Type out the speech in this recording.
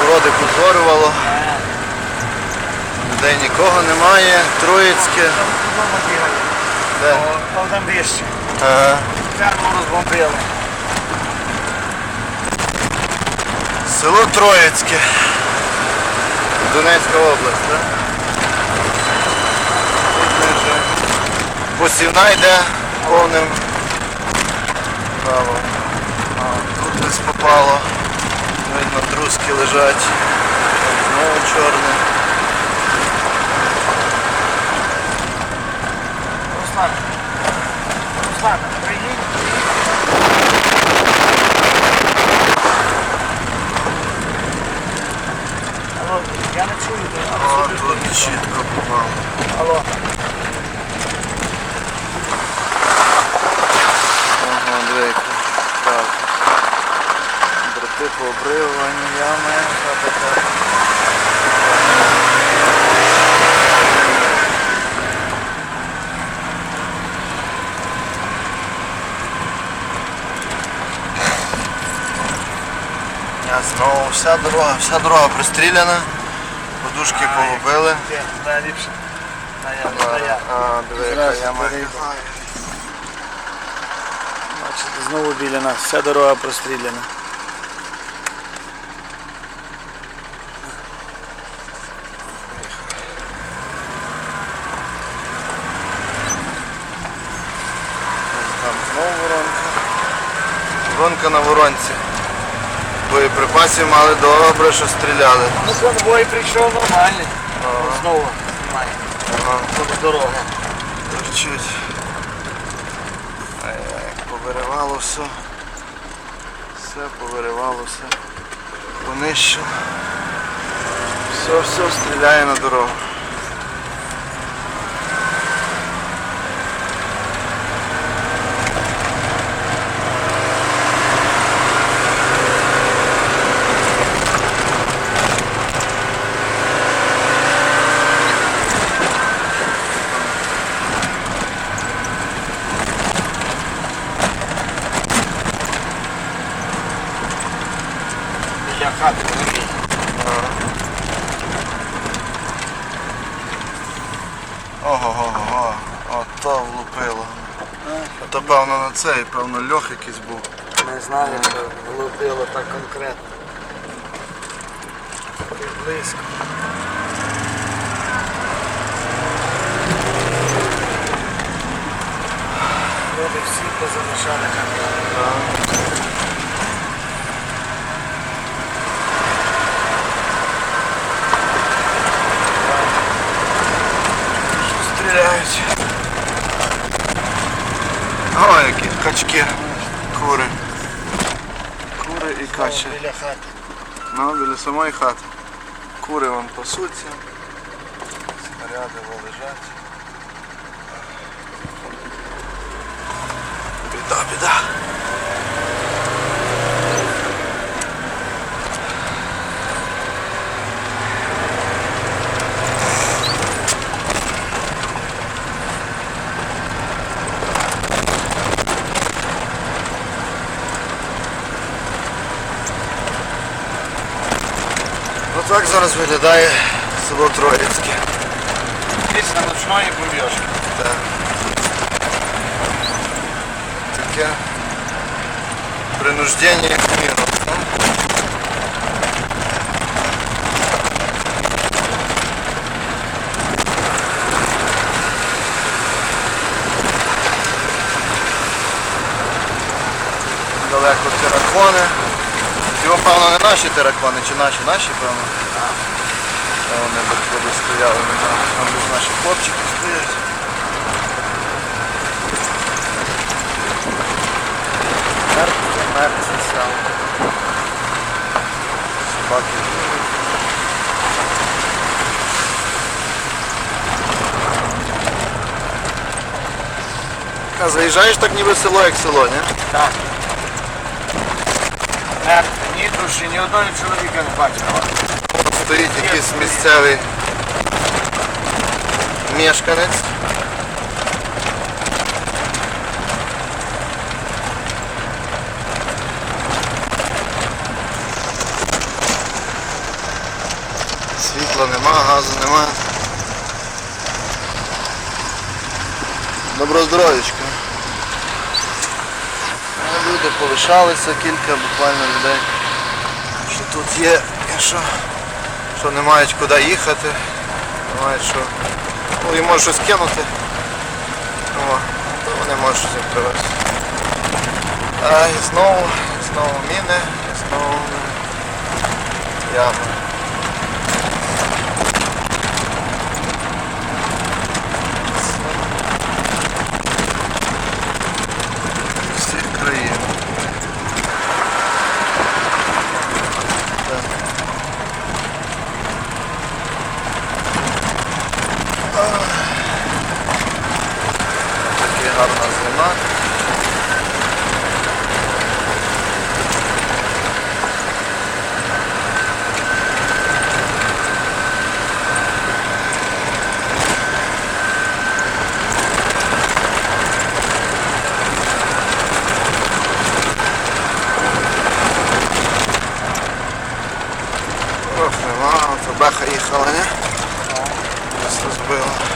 городи позорювало. Людей нікого немає. Троїцьке. Там вище. Ага. Церкву розбомбили. Село Троїцьке. Донецька область, так? Посівна йде повним правом. Тут десь попало. Видно, друзки лежать. Там Знову чорне. Руслан. Руслан, приїдь. Алло, я не чую. ти О, абсолютно тут нічого. чітко попало. Алло. Дроти пообривані, ями. Та-та-та. Ясно, О, вся дорога, вся дорога пристріляна, подушки погубили. Де? Ліпше. Да, я, я. А, двійка, Зразу яма. перейду. Бачите, знову біля нас. Вся дорога простріляна. Там знову воронка. Воронка на воронці. Боєприпасів мали добре, що стріляли. Ну, конвой прийшов нормальний. Знову знімає. Ага, Тут дорога. торчить. Ай-яй, повиривало все. Все повиривало, все. Понищило. Все, все стріляє на дорогу. Біля хати горі. Ого-го-го. Ото влупило. То певно на цей, певно льох якийсь був. Не знаю, що влупило так конкретно. Близько. Люди всі позалишали хати. Стріляють. О, які качки. Кури. Кури і качі. Біля хати. Ну, біля самої хати. Кури вон пасуться. Снаряди лежать. Біда, біда. Отак зараз виглядає село Троїцьке. Після ночної бульйошки. Так. Таке принуждення к миру. ну. Далеко теракони. Його, певно, не наші теракони, чи наші, наші, певно. Вони би стояли, не. Там наші хлопчики стоять. Мертві, мертві сам. Собаки. А заїжджаєш так ніби село як село, ні? Так. Мертві, ні одного чоловіка не бачив. Стоїть якийсь місцевий мешканець. Світла нема, газу нема. Доброго здоров'ячка. Люди полишалися, кілька буквально людей. Тут є, що, що не мають куди їхати, не мають що. Ну і можуть щось кинути. О, то вони можуть їм. А і знову, знову міни, і знову ями. Не? Нас розбила.